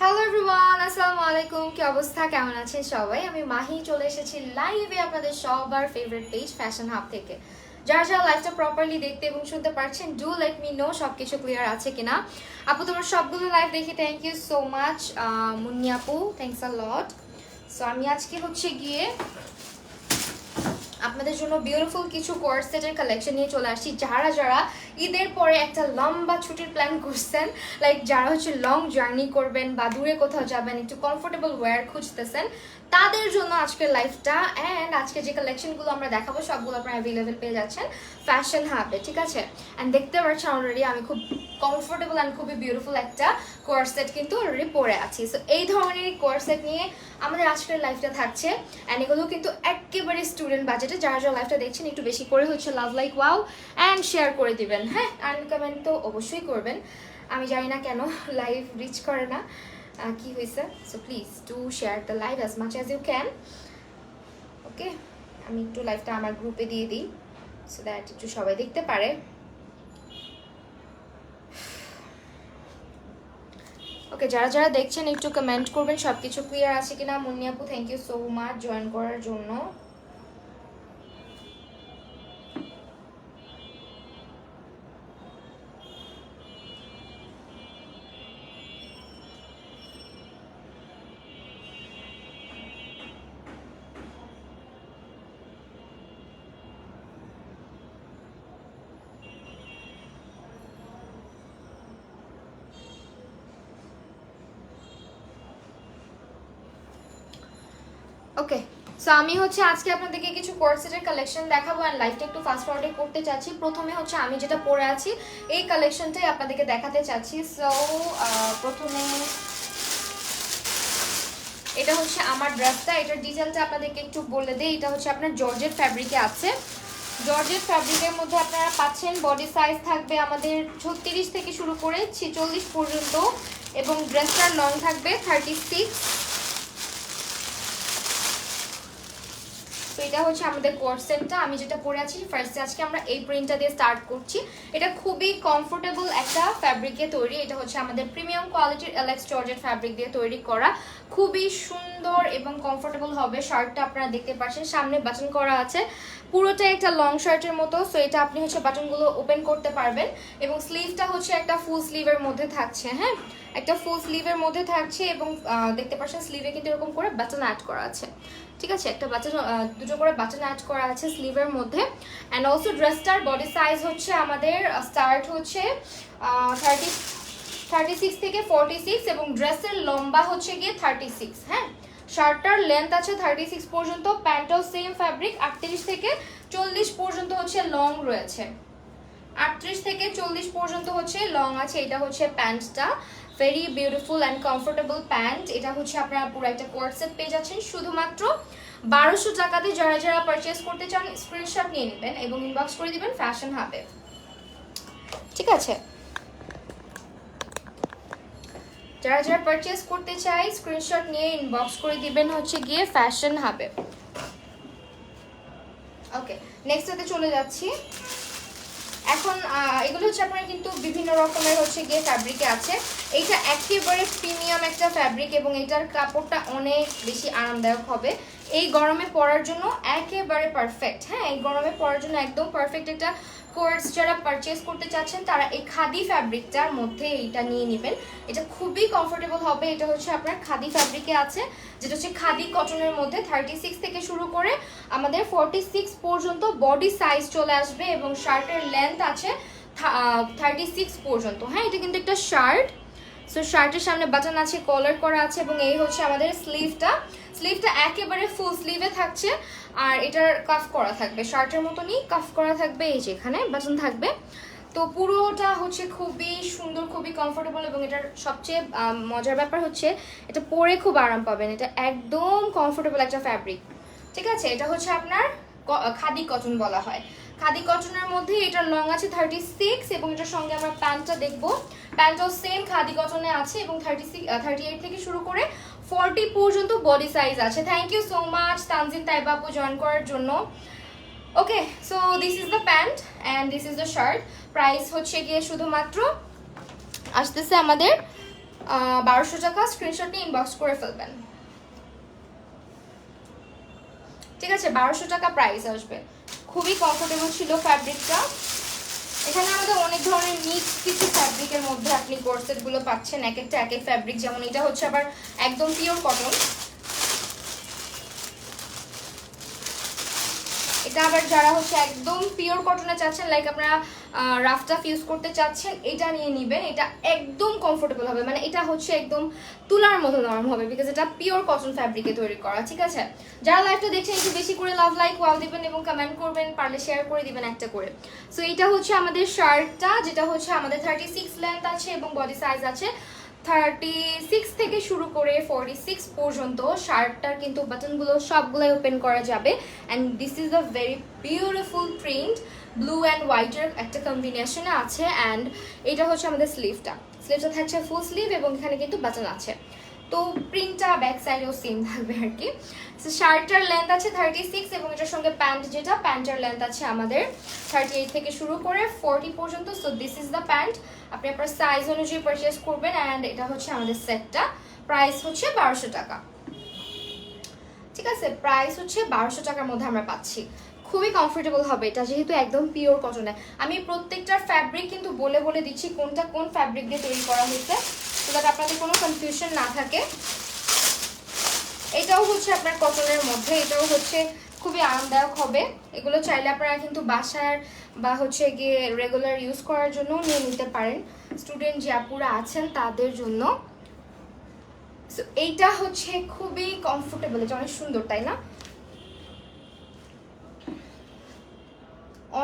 Hello everyone আসসালামু আলাইকুম কি অবস্থা? কেমন আছেন সবাই? আমি মাহি চলে এসেছি লাইভে আপনাদের সবার ফেভারিট পেজ ফ্যাশন হাব থেকে। যারা যারা লাইফটা প্রপারলি দেখতে এবং শুনতে পারছেন ডু লেট মি নো সব কিছু ক্লিয়ার আছে কিনা। আপু, তোমার সবগুলো লাইভ দেখি thank you so much Munni আপু থ্যাংকস আ লট সো আমি আজকে হচ্ছে গিয়ে আপনাদের জন্য বিউটিফুল কিছু কোর্স সেটের কালেকশন নিয়ে চলে আসছি। যারা যারা ঈদের পরে একটা লম্বা ছুটির প্ল্যান করছেন লাইক যারা হচ্ছে লং জার্নি করবেন বা দূরে কোথাও যাবেন, একটু কমফোর্টেবল ওয়্যার খুঁজতেছেন তাদের জন্য আজকের লাইফটা অ্যান্ড আজকে যে কালেকশনগুলো আমরা দেখাবো, সবগুলো আপনারা অ্যাভেলেবেল পেয়ে যাচ্ছেন ফ্যাশন হাবে ঠিক আছে? অ্যান্ড দেখতে পাচ্ছেন অলরেডি আমি খুব কমফোর্টেবল অ্যান্ড খুবই বিউটিফুল একটা কোর্স সেট কিন্তু অলরেডি পরে আছি। সো এই ধরনের কোর্স সেট নিয়ে আমাদের আজকের লাইফটা থাকছে অ্যান্ড এগুলো কিন্তু একেবারে স্টুডেন্ট বাজেটে যারা যারা লাইফটা দেখছেন, একটু বেশি করে হচ্ছে love like wow and share করে দিবেন হ্যাঁ? অ্যান্ড কমেন্ট তো অবশ্যই করবেন। আমি জানি না কেন লাইভ রিচ করে না। কি হয়েছে? So please to share the live as much as you can okay আমি একটু লাইভটা আমার গ্রুপে দিয়ে দিই সো দ্যাট একটু সবাই দেখতে পারে। ওকে যারা যারা দেখছেন, একটু কমেন্ট করবেন সব কিছু ক্লিয়ার আছে কিনা? মুন্নি আপু thank you so much join করার জন্য ওকে সো আমি হচ্ছে আজকে আপনাদেরকে কিছু কোর্সেটের কালেকশন দেখাবো আর লাইফটা একটু ফাস্ট ফরওয়ার্ডে করতে চাচ্ছি। প্রথমে হচ্ছে আমি যেটা পরে আছি, এই কালেকশনটাই আপনাদেরকে দেখাতে চাচ্ছি। সো প্রথমে এটা হচ্ছে আমার ড্রেসটা এটার ডিটেলটা আপনাদেরকে একটু বলে দিই। এটা হচ্ছে আপনার জর্জেট ফ্যাব্রিকে আছে। জর্জেট ফ্যাব্রিকের মধ্যে আপনারা পাচ্ছেন বডি সাইজ থাকবে আমাদের ছত্রিশ থেকে শুরু করে ছিচল্লিশ পর্যন্ত এবং ড্রেসটার লং থাকবে থার্টি সিক্স এটা হচ্ছে আমাদের কোর্সেটটা আমি যেটা পরে আছি ফার্স্টে আজকে আমরা এই প্রিন্টটা দিয়ে স্টার্ট করছি। এটা খুবই কমফোর্টেবল একটা ফ্যাব্রিকে তৈরি, এটা হচ্ছে আমাদের প্রিমিয়াম কোয়ালিটির এলেক্স জর্জেট ফ্যাব্রিক দিয়ে তৈরি করা। খুবই সুন্দর এবং কমফোর্টেবল হবে শার্টটা আপনারা দেখতে পাচ্ছেন, সামনে বাটন করা আছে। পুরোটাই একটা লং শার্টের মতো সো এটা আপনি হচ্ছে বাটনগুলো ওপেন করতে পারবেন এবং স্লিভটা হচ্ছে একটা ফুল স্লিভের মধ্যে থাকছে হ্যাঁ? একটা ফুল স্লিভের মধ্যে থাকছে এবং দেখতে পাচ্ছেন স্লিভে কিন্তু এরকম করে বাটন অ্যাড করা আছে, ঠিক আছে? একটা বাটন দুটো করে বাটন অ্যাড করা আছে স্লিভের মধ্যে অ্যান্ড অলসো ড্রেসটার বডি সাইজ হচ্ছে আমাদের স্টার্ট হচ্ছে থার্টি থার্টি সিক্স থেকে ফর্টি সিক্স এবং ড্রেসের লম্বা হচ্ছে গিয়ে থার্টি সিক্স হ্যাঁ? শার্টটার লেন্থ আছে থার্টি সিক্স পর্যন্ত প্যান্টও সেম ফ্যাব্রিক আটত্রিশ থেকে চল্লিশ পর্যন্ত হচ্ছে লং রয়েছে। আটত্রিশ থেকে চল্লিশ পর্যন্ত হচ্ছে লং আছে, এটা হচ্ছে প্যান্টটা very beautiful and comfortable pant এটা হচ্ছে আপনারা পুরো একটা কোয়ার্সেট পেয়ে যাচ্ছেন। শুধুমাত্র বারোশো টাকাতে যারা যারা পারচেস করতে চান স্ক্রিনশট নিয়ে নেবেন এবং ইনবক্স করে দিবেন ফ্যাশন হাবে ঠিক আছে? যারা যারা পারচেস করতে চাই স্ক্রিনশট নিয়ে ইনবক্স করে দিবেন হচ্ছে গিয়ে ফ্যাশন হাবে ওকে নেক্সট হাতে চলে যাচ্ছি। এখন এগুলো হচ্ছে আপনার কিন্তু বিভিন্ন রকমের হচ্ছে গিয়ে ফ্যাব্রিকে আছে। এইটা একেবারে প্রিমিয়াম একটা ফ্যাব্রিক এবং এটার কাপড়টা অনেক বেশি আরামদায়ক হবে। এই গরমে পরার জন্য একেবারে পারফেক্ট হ্যাঁ এই গরমে পরার জন্য একদম পারফেক্ট একটা কোর্স যারা পারচেস করতে চাচ্ছেন, তারা এই খাদি ফ্যাব্রিকটার মধ্যে এইটা নিয়ে নেবেন। এটা খুবই কমফোর্টেবল হবে। এটা হচ্ছে আপনার খাদি ফ্যাব্রিকে আছে, যেটা হচ্ছে খাদি কটনের মধ্যে থার্টি সিক্স থেকে শুরু করে আমাদের ফর্টি সিক্স পর্যন্ত বডি সাইজ চলে আসবে এবং শার্টের লেন্থ আছে থার্টি সিক্স পর্যন্ত। হ্যাঁ এটা কিন্তু একটা শার্ট সো শার্টের সামনে বাটন আছে কলার করা আছে এবং এই হচ্ছে আমাদের স্লিভটা স্লিভটা একেবারে ফুল স্লিভে থাকছে। আর এটার কাফ করা থাকবে। শার্টের মতনই কাফ করা থাকবে এই যে এখানে বাটন থাকবে। তো পুরোটা হচ্ছে খুবই সুন্দর, খুবই কমফোর্টেবল এবং এটার সবচেয়ে মজার ব্যাপার হচ্ছে এটা পরে খুব আরাম পাবেন। এটা একদম কমফোর্টেবল একটা ফ্যাব্রিক ঠিক আছে? এটা হচ্ছে আপনার খাদি কটন বলা হয়। খাদি কটনের মধ্যে এটার লং আছে থার্টি সিক্স এবং এটার সঙ্গে আমরা প্যান্টটা দেখব। প্যান্টও সেম খাদি কটনে আছে এবং থার্টি সিক্স থার্টি এইট থেকে শুরু করে ফর্টি পর্যন্ত বডি সাইজ আছে। Thank you so much Tanzin তাইবাপু join করার জন্য। Okay so this is the pant and this is the shirt price হচ্ছে গিয়ে শুধুমাত্র আসতেছে আমাদের বারোশো টাকা। স্ক্রিনশট নিয়ে ইনবক্স করে ফেলবেন। ঠিক আছে, বারোশো টাকা প্রাইস আসবে। খুবই কমফোর্টেবল ছিল ফ্যাব্রিকটা এখানে আমাদের অনেক ধরনের মিক্স কিছু ফ্যাব্রিকের মধ্যে আপনি কোর্সেটগুলো পাচ্ছেন, এক একটা, এক এক ফ্যাব্রিক যেমন এটা হচ্ছে আবার একদম পিওর কটন এটা আবার যারা হচ্ছে একদম পিওর কটনে চাচ্ছেন লাইক আপনারা রাফ টাফ ইউজ করতে চাচ্ছেন, এটা নিয়ে নেবেন। এটা একদম কমফোর্টেবল হবে। মানে এটা হচ্ছে একদম তুলার মতো নরম হবে বিকজ এটা পিওর কটন ফ্যাব্রিকে তৈরি করা, ঠিক আছে? যারা লাইভটা দেখছেন, একটু বেশি করে লাভ লাইক ওয়াল দিবেন এবং কমেন্ট করবেন, পারলে শেয়ার করে দিবেন একটা করে। সো এটা হচ্ছে আমাদের শার্টটা যেটা হচ্ছে আমাদের থার্টি সিক্স লেন্থ আছে এবং বডি সাইজ আছে। থার্টি সিক্স থেকে শুরু করে ফোরটি সিক্স পর্যন্ত শার্টটার কিন্তু বাটনগুলো সবগুলোই ওপেন করা যাবে। And this is a very beautiful print blue and হোয়াইটের একটা কম্বিনেশনে আছে। অ্যান্ড এটা হচ্ছে আমাদের স্লিভটা স্লিভটা থাকছে ফুল স্লিভ এবং এখানে কিন্তু বাটন আছে। তো প্রিন্টটা ব্যাক সাইডেও সেম থাকবে আর কি। শার্টটার লেন্থ আছে থার্টি সিক্স এবং এটার সঙ্গে প্যান্ট যেটা প্যান্টের লেন্থ আছে আমাদের থার্টি এইট থেকে শুরু করে ফোরটি পর্যন্ত। So this is the pant আপনি আপনার সাইজ অনুযায়ী পারচেস করবেন অ্যান্ড এটা হচ্ছে আমাদের সেটটা প্রাইস হচ্ছে বারোশো টাকা। ঠিক আছে? প্রাইস হচ্ছে বারোশো টাকার মধ্যে আমরা পাচ্ছি। খুবই কমফোর্টেবল হবে এটা, যেহেতু একদম পিওর কটনে আমি প্রত্যেকটার ফ্যাব্রিক কিন্তু বলে বলে দিচ্ছি কোনটা কোন ফ্যাব্রিক দিয়ে তৈরি করা হয়েছে। তো যাতে আপনাদের কোনো কনফিউশন না থাকে। এটাও হচ্ছে আপনার কটনের মধ্যে, এটাও হচ্ছে খুবই আরামদায়ক হবে। এগুলো চাইলে আপনারা কিন্তু বাসার বা হচ্ছে গিয়ে রেগুলার ইউজ করার জন্য নিয়ে নিতে পারেন। স্টুডেন্ট যে আপুরা আছেন তাদের জন্য। সো এইটা হচ্ছে খুবই কমফোর্টেবল এটা অনেক সুন্দর, তাই না?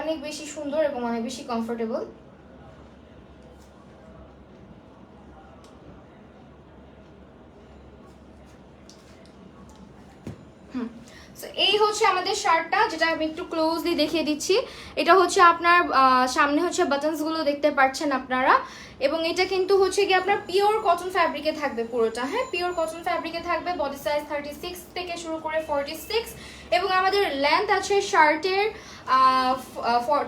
অনেক বেশি সুন্দর এবং অনেক বেশি কমফোর্টেবল So, এই হচ্ছে আমাদের শার্টটা, যেটা আমি একটু ক্লোজলি দেখিয়ে দিচ্ছি। এটা হচ্ছে আপনার সামনে হচ্ছে বাটনসগুলো দেখতে পাচ্ছেন আপনারা। এবং এটা কিন্তু হচ্ছে কি আপনার পিওর কটন ফ্যাব্রিকে থাকবে পুরোটা। হ্যাঁ পিওর কটন ফ্যাব্রিকে থাকবে বডি সাইজ থার্টি সিক্স থেকে শুরু করে ফর্টি সিক্স এবং আমাদের লেন্থ আছে শার্টের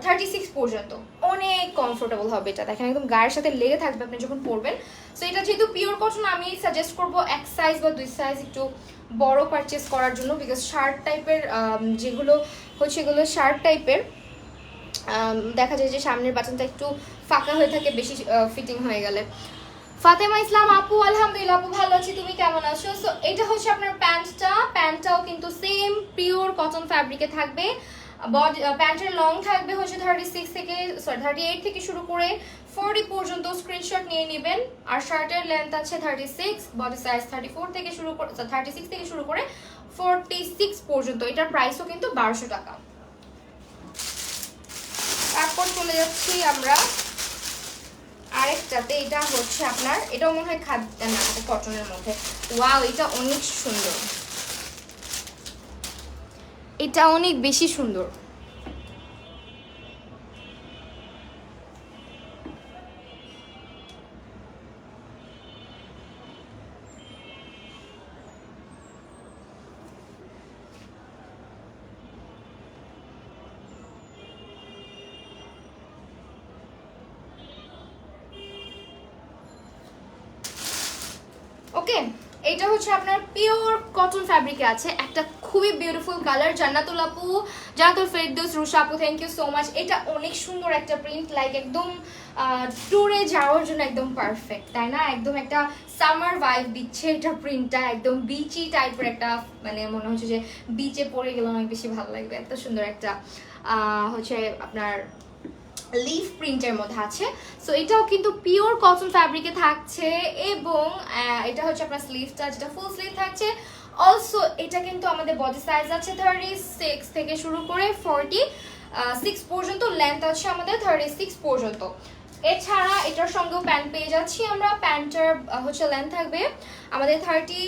থার্টি সিক্স পর্যন্ত। অনেক কমফোর্টেবল হবে এটা। দেখেন একদম গায়ের সাথে লেগে থাকবে আপনি যখন পরবেন। সো এটা যেহেতু পিওর কটন আমি সাজেস্ট করব এক সাইজ বা দুই সাইজ একটু বড় পারচেস করার জন্য বিকজ শার্ট টাইপের যেগুলো হচ্ছে এগুলো শার্ট টাইপের দেখা যায় যে সামনের বাটনটা একটু ফাঁকা হয়ে থাকে, বেশি ফিটিং হয়ে গেলে। ফাতেমা ইসলাম আপু, আলহামদুলিল্লাহ আপু ভালো আছি, তুমি কেমন আছো? সো এটা হচ্ছে আপনার প্যান্টটা। প্যান্টটাও কিন্তু সেম পিওর কটন ফ্যাব্রিকে থাকবে। বডি প্যান্টের লং থাকবে হচ্ছে থার্টি সিক্স থেকে সরি থার্টি এইট থেকে শুরু করে ফোরটি পর্যন্ত স্ক্রিনশট নিয়ে নেবেন। আর শার্টের লেন্থ আছে thirty six body size thirty four থেকে শুরু করে থার্টি সিক্স থেকে শুরু করে ফোরটি সিক্স পর্যন্ত। এটার প্রাইসও কিন্তু বারোশো টাকা। তারপর চলে যাচ্ছি আমরা আরেকটাতে। এটা হচ্ছে আপনার, এটাও মনে হয় খাদ্য না কটনের মধ্যে। ওয়াও এটা অনেক সুন্দর। এটা অনেক বেশি সুন্দর ওকে এটা হচ্ছে আপনার পিওর কটন ফ্যাব্রিকে আছে, একটা খুবই বিউটিফুল কালার জান্নাতুল আপু, জান্নাতুল ফেরদৌস, রুশা আপু থ্যাংক ইউ সো মাচ এটা অনেক সুন্দর একটা প্রিন্ট লাইক একদম ট্যুরে যাওয়ার জন্য একদম পারফেক্ট তাই না? একদম একটা সামার ভাইব দিচ্ছে এটা প্রিন্টটা একদম বিচি টাইপের একটা মানে মনে হচ্ছে যে বিচে পড়ে গেলে অনেক বেশি ভালো লাগবে, এত সুন্দর একটা হচ্ছে আপনার লিফ প্রিন্টের মধ্যে আছে। সো এটাও কিন্তু পিওর কটন ফ্যাব্রিকে থাকছে এবং এটা হচ্ছে আপনার স্লিভটা যেটা ফুল স্লিভ থাকছে। অলসো এটা কিন্তু আমাদের বডি সাইজ আছে থার্টি সিক্স থেকে শুরু করে ফর্টি সিক্স পর্যন্ত লেন্থ আছে আমাদের থার্টি সিক্স পর্যন্ত। এছাড়া এটার সঙ্গেও প্যান্ট পেয়ে যাচ্ছি। আমরা প্যান্টের হচ্ছে লেন্থ থাকবে আমাদের থার্টি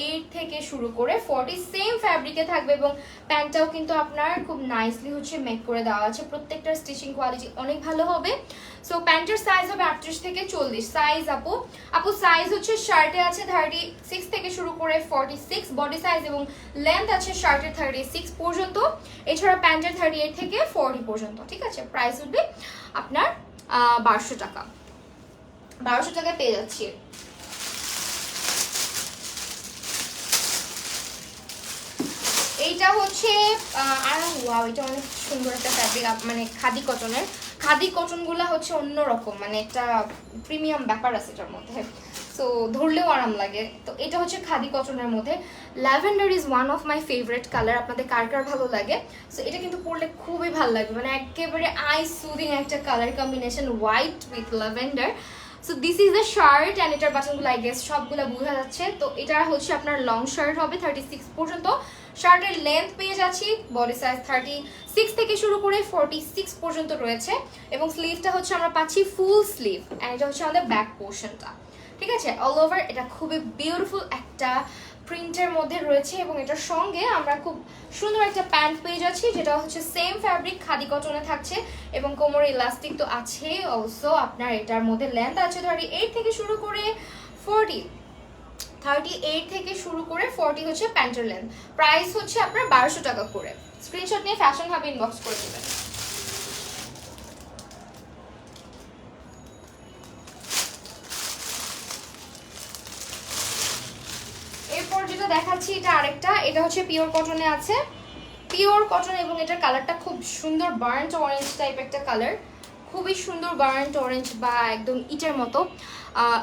এইট থেকে শুরু করে ফর্টি সেম ফ্যাব্রিকে থাকবে এবং প্যান্টটাও কিন্তু আপনার খুব নাইসলি হচ্ছে মেক করে দেওয়া আছে। প্রত্যেকটার স্টিচিং কোয়ালিটি অনেক ভালো হবে। সো প্যান্টের সাইজ হবে আটত্রিশ থেকে চল্লিশ। সাইজ আপু আপু সাইজ হচ্ছে শার্টে আছে থার্টি সিক্স থেকে শুরু করে ফর্টি সিক্স বডি সাইজ এবং লেন্থ আছে শার্টের থার্টি সিক্স পর্যন্ত। এছাড়া প্যান্টের থার্টি এইট থেকে ফর্টি পর্যন্ত, ঠিক আছে? প্রাইস উঠবে আপনার বারোশো টাকা। বারোশো টাকায় পেয়ে যাচ্ছি। এইটা হচ্ছে আর এটা অনেক সুন্দর একটা ফ্যাব্রিক মানে খাদি কটনের খাদি কটনগুলো হচ্ছে অন্যরকম মানে একটা প্রিমিয়াম ব্যাপার আছে এটার মধ্যে। সো ধরলেও আরাম লাগে। তো এটা হচ্ছে খাদি কটনের মধ্যে। Lavender is one of my favourite colour আপনাদের কার কার ভালো লাগে? সো এটা কিন্তু পরলে খুবই ভালো লাগবে। মানে একেবারে আই সুদিং একটা colour combination white with lavender so this is the shirt and এটার বাটনগুলো আই গেস সবগুলো বোঝা যাচ্ছে। তো এটা হচ্ছে আপনার লং শার্ট হবে থার্টি সিক্স পর্যন্ত। শার্টের লেন্থ পেয়ে যাচ্ছি বডি সাইজ থার্টি সিক্স থেকে শুরু করে ফোরটি সিক্স পর্যন্ত রয়েছে এবং স্লিভটা হচ্ছে আমরা পাচ্ছি ফুল স্লিভ অ্যান্ড এটা হচ্ছে আমাদের ব্যাক পোর্শনটা ঠিক আছে? অল ওভার এটা খুবই বিউটিফুল একটা প্রিন্টের মধ্যে রয়েছে এবং এটার সঙ্গে আমরা খুব সুন্দর একটা প্যান্ট পেয়ে যাচ্ছি, যেটা হচ্ছে সেম ফ্যাব্রিক খাদি কটনে থাকছে এবং কোমরে ইলাস্টিক তো আছে অলসো আপনার এটার মধ্যে লেন্থ আছে ধরি এইট থেকে শুরু করে ফোরটি থার্টি এইট থেকে শুরু করে ফোরটি হচ্ছে প্যান্টের লেন্থ প্রাইস হচ্ছে আপনার বারোশো টাকা করে। স্ক্রিনশট নিয়ে ফ্যাশন হাবে ইনবক্স করে দেবেন। এরপর যেটা দেখাচ্ছি, এটা আরেকটা। এটা হচ্ছে পিওর কটনে আছে। পিওর কটন এবং এটার কালারটা খুব সুন্দর বার্ন্ট অরেঞ্জ টাইপ একটা কালার খুবই সুন্দর বার্ন্ট অরেঞ্জ বা একদম ইটের মতো।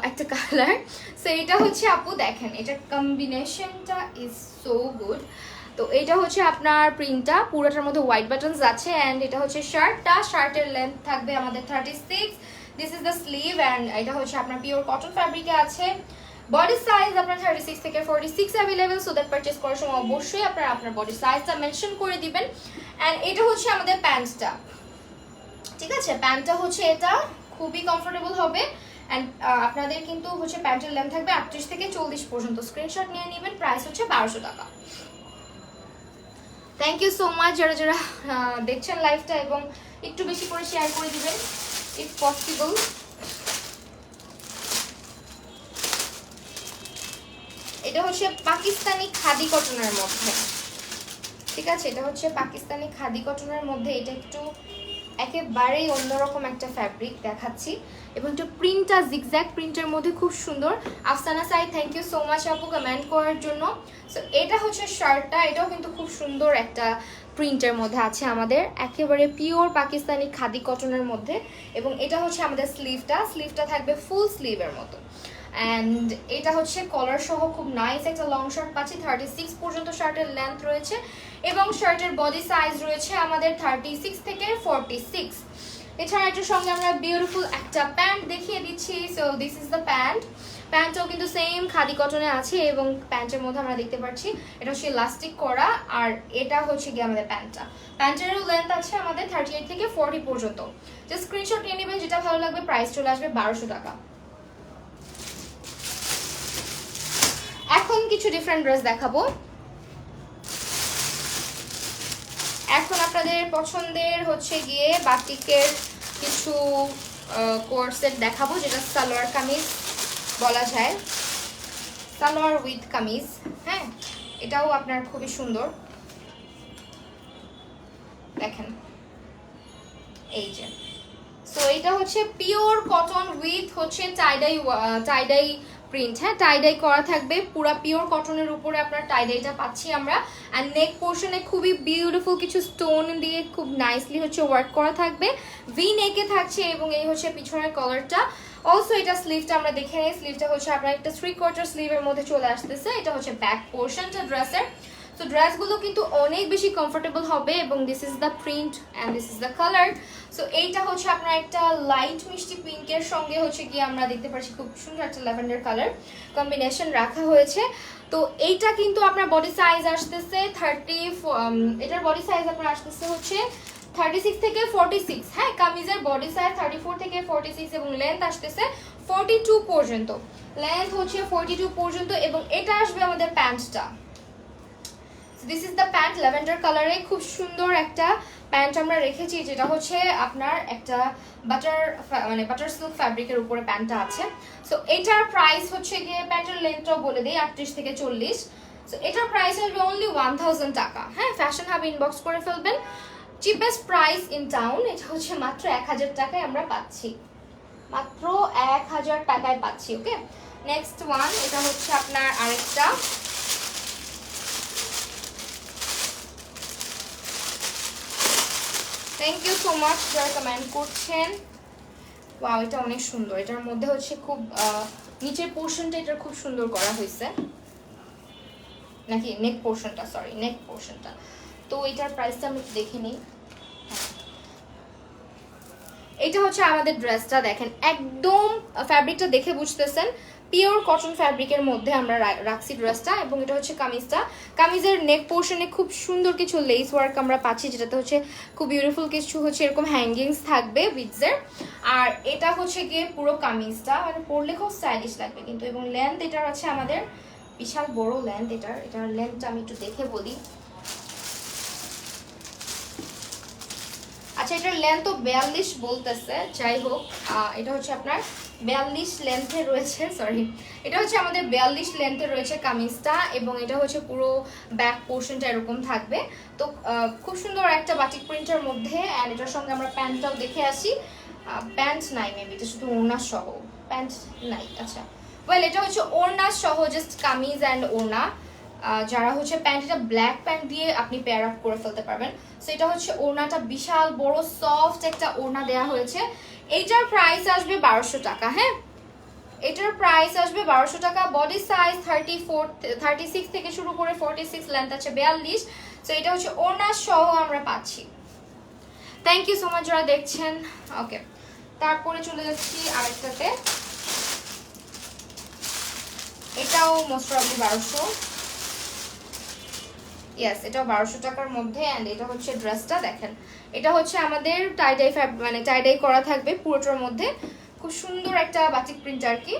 একটা কালার সো এটা হচ্ছে আপু দেখেন, এটা কম্বিনেশনটা ইজ সো গুড তো এটা হচ্ছে আপনার প্রিন্টটা পুরোটার মধ্যে হোয়াইট বাটনস আছে অ্যান্ড এটা হচ্ছে শার্টটা শার্টের লেন্থ থাকবে আমাদের thirty six this is the sleeve and এটা হচ্ছে আপনার পিওর কটন ফ্যাব্রিকে আছে। বডি সাইজ আপনার থার্টি সিক্স থেকে forty six available so that purchase করার সময় অবশ্যই আপনারা আপনার বডি সাইজটা মেনশন করে দিবেন। অ্যান্ড এটা হচ্ছে আমাদের প্যান্টটা ঠিক আছে? প্যান্টটা হচ্ছে এটা। খুবই কমফোর্টেবল হবে। অ্যান্ড আপনাদের কিন্তু হচ্ছে প্যান্টের লেন্থ থাকবে আটত্রিশ থেকে চল্লিশ পর্যন্ত। স্ক্রিনশট নিয়ে নেবেন প্রাইস হচ্ছে বারোশো টাকা। থ্যাংক ইউ সো মাচ যারা যারা দেখছেন লাইভটা এবং একটু বেশি করে শেয়ার করে দিবেন ইফ পসিবল এটা হচ্ছে পাকিস্তানি খাদি কটনের মধ্যে। ঠিক আছে, এটা হচ্ছে পাকিস্তানি খাদি কটনের মধ্যে। এটা একটু একেবারেই অন্যরকম একটা ফ্যাব্রিক দেখাচ্ছি এবং একটু প্রিন্টটা জিগজ্যাক প্রিন্টের মধ্যে খুব সুন্দর। Afsana Sai thank you so much আপু কমেন্ট করার জন্য। সো এটা হচ্ছে শার্টটা এটাও কিন্তু খুব সুন্দর একটা প্রিন্টের মধ্যে আছে আমাদের। একেবারে পিওর পাকিস্তানি খাদি কটনের মধ্যে এবং এটা হচ্ছে আমাদের স্লিভটা স্লিভটা থাকবে ফুল স্লিভের মতো। অ্যান্ড এটা হচ্ছে কলার সহ খুব নাইস একটা লং শার্ট পাচ্ছি। থার্টি সিক্স পর্যন্ত শার্টের লেন্থ রয়েছে। এবং শার্টের বডি সাইজ রয়েছে আমাদের থার্টি সিক্স থেকে ফর্টি সিক্স এছাড়া এটার সঙ্গে আমরা বিউটিফুল একটা প্যান্ট দেখিয়ে দিচ্ছি। So this is the pant প্যান্টটাও কিন্তু সেম খাদি কটনে আছে এবং প্যান্টের মধ্যে আমরা দেখতে পাচ্ছি, এটা হচ্ছে ইলাস্টিক করা আর এটা হচ্ছে গিয়ে আমাদের প্যান্টটা প্যান্টেরও লেন্থ আছে আমাদের থার্টি এইট থেকে ফর্টি পর্যন্ত। জাস্ট স্ক্রিনশট নিয়ে নেবেন, যেটা ভালো লাগবে প্রাইস চলে আসবে বারোশো টাকা। এখন কিছু ডিফারেন্ট ড্রেস দেখাবো। এখন আপনাদের পছন্দের হচ্ছে গিয়ে বাটিকের কিছু কোর্সের দেখাবো, যেটা সালোয়ার কামিজ বলা যায়। সালোয়ার উইথ কামিজ হ্যাঁ? এটাও আপনার খুবই সুন্দর। দেখেন। এই যে। সো এটা হচ্ছে পিওর কটন উইথ হচ্ছে tie dye tie dye print হ্যাঁ টাইডাই করা থাকবে। পুরা পিওর কটনের উপরে আপনার টাইডাইটা পাচ্ছি আমরা। আর নেক পোর্শনে খুবই বিউটিফুল কিছু স্টোন দিয়ে খুব নাইসলি হচ্ছে ওয়ার্ক করা থাকবে। ভি নেকে থাকছে এবং এই হচ্ছে পিছনের কলারটা অলসো এটা স্লিভটা আমরা দেখে নিই। স্লিভটা হচ্ছে আপনার একটা থ্রি কোয়ার্টার স্লিভের মধ্যে চলে আসতেছে। এটা হচ্ছে ব্যাক পোর্শনটা ড্রেসের তো ড্রেসগুলো কিন্তু অনেক বেশি কমফোর্টেবল হবে এবং this is the print and this is the colour so এইটা হচ্ছে আপনার একটা লাইট মিষ্টি পিঙ্কের সঙ্গে হচ্ছে কি আমরা দেখতে পাচ্ছি খুব সুন্দর একটা ল্যাভেন্ডার কালার কম্বিনেশন রাখা হয়েছে। তো এইটা কিন্তু আপনার বডি সাইজ আসতেছে থার্টি এটার বডি সাইজ আপনার আসতেছে হচ্ছে থার্টি সিক্স থেকে ফোরটি সিক্স হ্যাঁ কামিজের বডি সাইজ থার্টি ফোর থেকে ফোরটি সিক্স এবং লেন্থ আসতেছে ফোরটি টু পর্যন্ত। লেন্থ হচ্ছে ফোরটি টু পর্যন্ত এবং এটা আসবে আমাদের প্যান্টটা this is the pant lavender কালারে খুব সুন্দর একটা প্যান্ট আমরা রেখেছি, যেটা হচ্ছে আপনার একটা বাটার মানে বাটার সিল্ক ফ্যাব্রিকের উপরে প্যান্টটা আছে। সো এটার প্রাইস হচ্ছে গিয়ে প্যান্টের লেন্থটাও বলে দিই, আটত্রিশ থেকে চল্লিশ। সো এটার প্রাইস আসবে অনলি ওয়ান থাউজেন্ড টাকা। হ্যাঁ ফ্যাশন হাব ইনবক্স করে ফেলবেন। চিপেস্ট প্রাইস ইন টাউন এটা হচ্ছে মাত্র এক হাজার টাকায় আমরা পাচ্ছি। মাত্র এক হাজার টাকায় পাচ্ছি ওকে নেক্সট ওয়ান এটা হচ্ছে আপনার আরেকটা। থ্যাংক ইউ সো মাচ যারা কমেন্ট করছেন। ওয়াও এটা অনেক সুন্দর। এটার মধ্যে হচ্ছে খুব নিচের পোর্শনটা এটা খুব সুন্দর করা হয়েছে। নাকি নেক পোর্শনটা সরি নেক পোর্শনটা তো এটার প্রাইসটা আমি দেখে নিই। এটা হচ্ছে আমাদের ড্রেসটা দেখেন। একদম ফ্যাব্রিকটা দেখে বুঝতেছেন। পিওর কটন ফ্যাব্রিকের মধ্যে আমরা রাখছি ড্রেসটা এবং এটা হচ্ছে কামিজটা। কামিজের নেক পোর্শনে খুব সুন্দর কিছু লেস ওয়ার্ক আমরা পাচ্ছি, যেটাতে হচ্ছে খুব বিউটিফুল কিছু হচ্ছে এরকম হ্যাঙ্গিংস থাকবে উইথসের আর এটা হচ্ছে গিয়ে পুরো কামিজটা মানে পরলে খুব স্টাইলিশ লাগবে কিন্তু এবং লেন্থ এটার আছে আমাদের বিশাল বড় লেন্থ এটার এটার লেন্থটা আমি একটু দেখে বলি। আচ্ছা এটার লেন্থ তো বিয়াল্লিশ বলতেছে। যাই হোক এটা হচ্ছে আপনার বিয়াল্লিশ লেন্থে রয়েছে সরি এটা হচ্ছে আমাদের বিয়াল্লিশ লেন্থে রয়েছে কামিজটা এবং এটা হচ্ছে পুরো ব্যাক পোর্শনটা এরকম থাকবে। তো খুব সুন্দর একটা বাটিক প্রিন্টের মধ্যে অ্যান্ড এটার সঙ্গে আমরা প্যান্টটাও দেখে আসি। প্যান্ট নাই মেবি এটা শুধু ওড়না সহ। প্যান্ট নাই আচ্ছা। ওয়েল এটা হচ্ছে ওড়না সহ জাস্ট কামিজ অ্যান্ড ওড়না। যারা হচ্ছে প্যান্টটা ব্ল্যাক প্যান্ট দিয়ে আপনি পেয়ার আপ করে ফেলতে পারবেন। সো এটা হচ্ছে ওড়নাটা বিশাল বড় সফট একটা ওড়না দেয়া হয়েছে। এইটার প্রাইস আসবে বারোশো টাকা হ্যাঁ? এটার প্রাইস আসবে বারোশো টাকা body size thirty four thirty six থেকে শুরু করে ফোরটি সিক্স লেন্থ আছে বিয়াল্লিশ। সো এটা হচ্ছে ওড়না সহ আমরা পাচ্ছি। থ্যাংক ইউ সো মাচ যারা দেখছেন। ওকে তারপরে চলে যাচ্ছি আরেকটাতে। এটাও মোস্ট প্রবলি বারোশো। ইয়েস এটা বারোশো টাকার মধ্যে অ্যান্ড এটা হচ্ছে ড্রেসটা দেখেন। এটা হচ্ছে আমাদের টাইডাই ফ্যাব মানে টাইডাই করা থাকবে পুরোটার মধ্যে। খুব সুন্দর একটা বাটিক প্রিন্ট আর কি।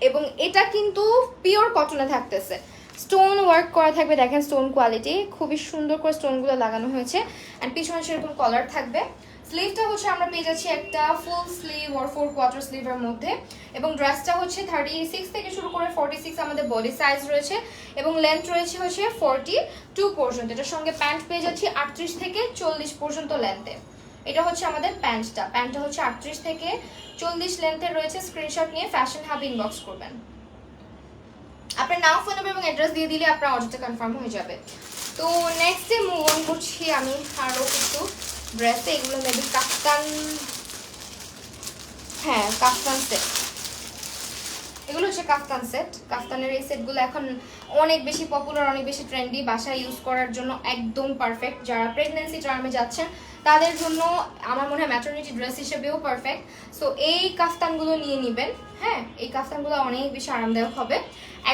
এবং এটা কিন্তু পিওর কটনে থাকতেছে। স্টোন ওয়ার্ক করা থাকবে, দেখেন স্টোন কোয়ালিটি খুবই সুন্দর করে স্টোনগুলো লাগানো হয়েছে। অ্যান্ড পিছনে সেরকম কলার থাকবে। স্লিভটা হচ্ছে আমরা পেয়ে যাচ্ছি একটা full sleeve or four quarter স্লিভের মধ্যে। এবং ড্রেসটা হচ্ছে থার্টি সিক্স থেকে শুরু করে ফর্টি সিক্স আমাদের বডি সাইজ রয়েছে। এবং লেন্থ রয়েছে হচ্ছে ফর্টি টু পর্যন্ত। এটার সঙ্গে প্যান্ট পেয়ে যাচ্ছি আটত্রিশ থেকে চল্লিশ পর্যন্ত লেন্থে এটা হচ্ছে আমাদের প্যান্টটা প্যান্টটা হচ্ছে আটত্রিশ থেকে চল্লিশ লেন্থের রয়েছে। স্ক্রিনশট নিয়ে ফ্যাশন হাব ইনবক্স করবেন। আপনার নাম ফোন নাম্বার এবং অ্যাড্রেস দিয়ে দিলে আপনার অর্ডারটা কনফার্ম হয়ে যাবে। তো নেক্সট ডে মুভ অন করছি আমি আরও কিছু। ড্রেসে এগুলো মেবি কাফতান হ্যাঁ কাফতান সেট এগুলো হচ্ছে কাফতান সেট কাফতানের এই সেটগুলো এখন অনেক বেশি পপুলার অনেক বেশি ট্রেন্ডি বাসায় ইউজ করার জন্য একদম পারফেক্ট যারা প্রেগনেন্সি টার্মে যাচ্ছেন, তাদের জন্য আমার মনে হয় ম্যাটার্নিটি ড্রেস হিসেবেও পারফেক্ট সো এই কাফতানগুলো নিয়ে নেবেন। হ্যাঁ এই কাফতানগুলো অনেক বেশি আরামদায়ক হবে।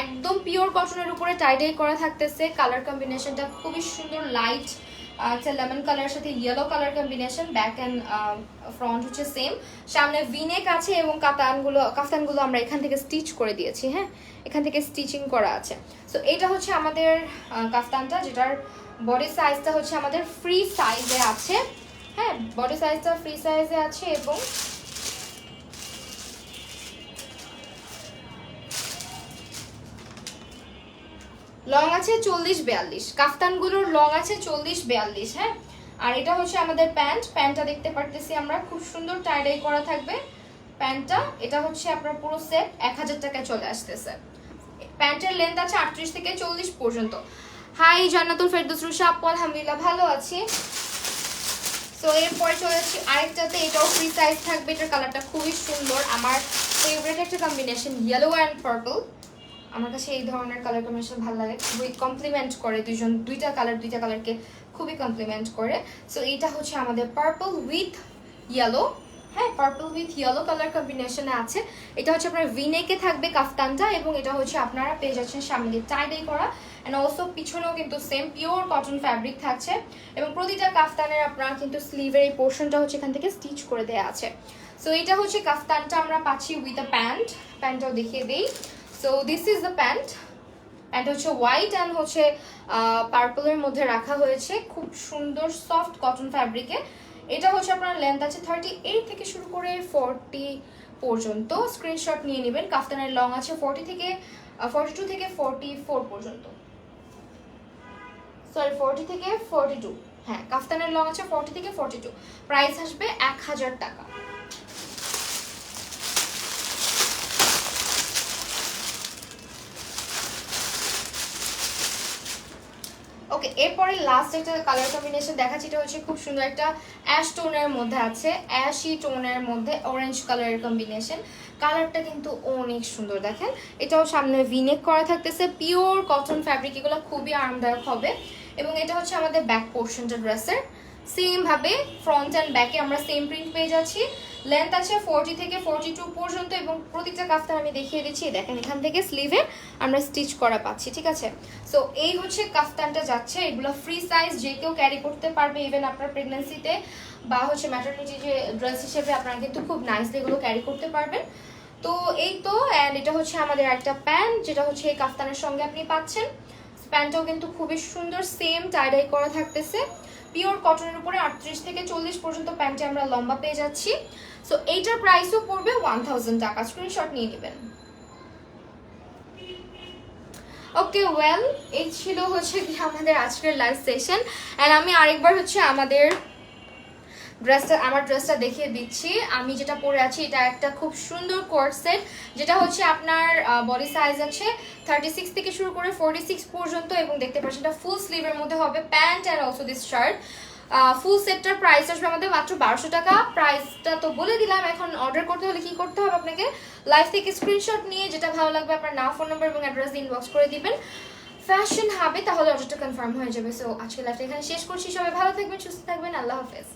একদম পিওর কটনের উপরে টাইডাই করা থাকতেছে। কালার কম্বিনেশনটা খুবই সুন্দর লাইট একটা লেমন কালারের সাথে yellow colour combination back and front হচ্ছে সেম সামনে ভিনেক আছে এবং কাতানগুলো, কাফতানগুলো আমরা এখান থেকে স্টিচ করে দিয়েছি হ্যাঁ? এখান থেকে স্টিচিং করা আছে। সো এটা হচ্ছে আমাদের কাফতানটা, যেটার বডি সাইজটা হচ্ছে আমাদের ফ্রি সাইজে আছে হ্যাঁ? বডি সাইজটা ফ্রি সাইজে আছে এবং লং আছে চল্লিশ বিয়াল্লিশ। কাফতানগুলোর লং আছে চল্লিশ বিয়াল্লিশ হ্যাঁ? আর এটা হচ্ছে আমাদের প্যান্ট। প্যান্টটা দেখতে পারতেছি আমরা। খুব সুন্দর টাইডাই করা থাকবে প্যান্টটা। এটা হচ্ছে আপনার পুরো সেট এক হাজার টাকায় চলে আসতেছে। প্যান্টের লেন্থ আছে আটত্রিশ থেকে চল্লিশ পর্যন্ত। হাই জান্নাতুল ফেরদৌস রুশা। আপু, আলহামদুলিল্লাহ, ভালো আছি। সো এরপরে চলে যাচ্ছি আরেকটাতে। এটাও ফ্রি সাইজ থাকবে। এটার কালারটা খুবই সুন্দর। আমার ফেভারিট একটা কম্বিনেশন ইয়েলো অ্যান্ড পার্পল আমার কাছে এই ধরনের কালার কম্বিনেশন ভালো লাগে। খুবই কমপ্লিমেন্ট করে দুইজন, দুইটা কালার দুইটা কালারকে খুবই কমপ্লিমেন্ট করে। সো এইটা হচ্ছে আমাদের পার্পল উইথ ইয়েলো হ্যাঁ পার্পল উইথ ইয়েলো কালার কম্বিনেশনে আছে। এটা হচ্ছে আপনার ভিনেকে থাকবে কাফতানটা এবং এটা হচ্ছে আপনারা পেয়ে যাচ্ছেন সামনে দিয়ে টাইডাই করা। অ্যান্ড অলসো পিছনেও কিন্তু সেম পিওর কটন ফ্যাব্রিক থাকছে। এবং প্রতিটা কাফতানের আপনার কিন্তু স্লিভের এই পোর্শনটা হচ্ছে এখান থেকে স্টিচ করে দেওয়া আছে। সো এটা হচ্ছে কাফতানটা আমরা পাচ্ছি উইথ আ প্যান্ট প্যান্টটাও দেখিয়ে দেই। So this is the pant pant হচ্ছে হোয়াইট অ্যান্ড হচ্ছে পার্পলের মধ্যে রাখা হয়েছে। খুব সুন্দর সফট কটন ফ্যাব্রিকে এটা হচ্ছে আপনার লেন্থ আছে থার্টি এইট থেকে শুরু করে ফোরটি পর্যন্ত। স্ক্রিনশট নিয়ে নেবেন। কাফতানের লং আছে ফোরটি থেকে ফোরটি টু থেকে ফোরটি ফোর পর্যন্ত। সরি ফোরটি থেকে ফোরটি টু হ্যাঁ কাফতানের লং আছে ফোরটি থেকে ফোরটি টু প্রাইস আসবে এক হাজার টাকা। ওকে, এরপরে লাস্ট একটা কালার কম্বিনেশন দেখাচ্ছি, এটা হচ্ছে খুব সুন্দর একটা অ্যাশ টোনের মধ্যে আছে অ্যাশি টোনের মধ্যে অরেঞ্জ কালারের কম্বিনেশন কালারটা কিন্তু অনেক সুন্দর, দেখেন। এটাও সামনে ভিনেক করা থাকতেছে পিওর কটন ফ্যাব্রিক এগুলো খুবই আরামদায়ক হবে। এবং এটা হচ্ছে আমাদের ব্যাক পোর্শনটা ড্রেসের সেম ভাবে ফ্রন্ট অ্যান্ড ব্যাকে আমরা সেম প্রিন্ট পেয়ে যাচ্ছি। লেন্থ আছে ফোরটি থেকে ফোরটি টু পর্যন্ত এবং প্রতিটা কাফতান আমি দেখিয়ে দিচ্ছি। দেখেন, এখান থেকে স্লিভে আমরা স্টিচ করা পাচ্ছি, ঠিক আছে? সো এই হচ্ছে কাফতানটা যাচ্ছে। এগুলো ফ্রি সাইজ যে কেউ ক্যারি করতে পারবে ইভেন আপনার প্রেগনেন্সিতে বা হচ্ছে ম্যাটারনিটি যে ড্রেস হিসেবে আপনারা কিন্তু খুব নাইসলি এগুলো ক্যারি করতে পারবেন। তো এই তো অ্যান্ড এটা হচ্ছে আমাদের একটা প্যান্ট যেটা হচ্ছে এই কাফতানের সঙ্গে আপনি পাচ্ছেন। প্যান্টটাও কিন্তু খুবই সুন্দর সেম টাইডাই করা থাকতেছে। পিওর কটনের উপরে আটত্রিশ থেকে চল্লিশ পর্যন্ত প্যান্টে আমরা লম্বা পেয়ে যাচ্ছি। সো এইটার প্রাইসও পড়বে ওয়ান থাউজেন্ড টাকা। স্ক্রিনশট নিয়ে নেবেন। ওকে ওয়েল এই ছিল হচ্ছে কি আমাদের আজকের লাইভ সেশন অ্যান্ড আমি আরেকবার হচ্ছে আমাদের ড্রেসটা আমার ড্রেসটা দেখিয়ে দিচ্ছি। আমি যেটা পরে আছি, এটা একটা খুব সুন্দর কোর্ট সেট যেটা হচ্ছে আপনার বডি সাইজ আছে থার্টি সিক্স থেকে শুরু করে ফোরটি সিক্স পর্যন্ত এবং দেখতে পাচ্ছেন এটা ফুল স্লিভের মধ্যে হবে pant and also this shirt full সেটটার price আসবে আমাদের মাত্র বারোশো টাকা। প্রাইসটা তো বলে দিলাম, এখন অর্ডার করতে হলে কি করতে হবে আপনাকে? লাইভ থেকে স্ক্রিনশট নিয়ে যেটা ভালো লাগবে, আপনার নাম ফোন নাম্বার এবং অ্যাড্রেস ইনবক্স করে দিবেন। ফ্যাশন হবে, তাহলে অর্ডারটা কনফার্ম হয়ে যাবে। সো আজকে লাইভটা এখানে শেষ করছি। সবাই ভালো থাকবেন, সুস্থ থাকবেন। আল্লাহ হাফেজ।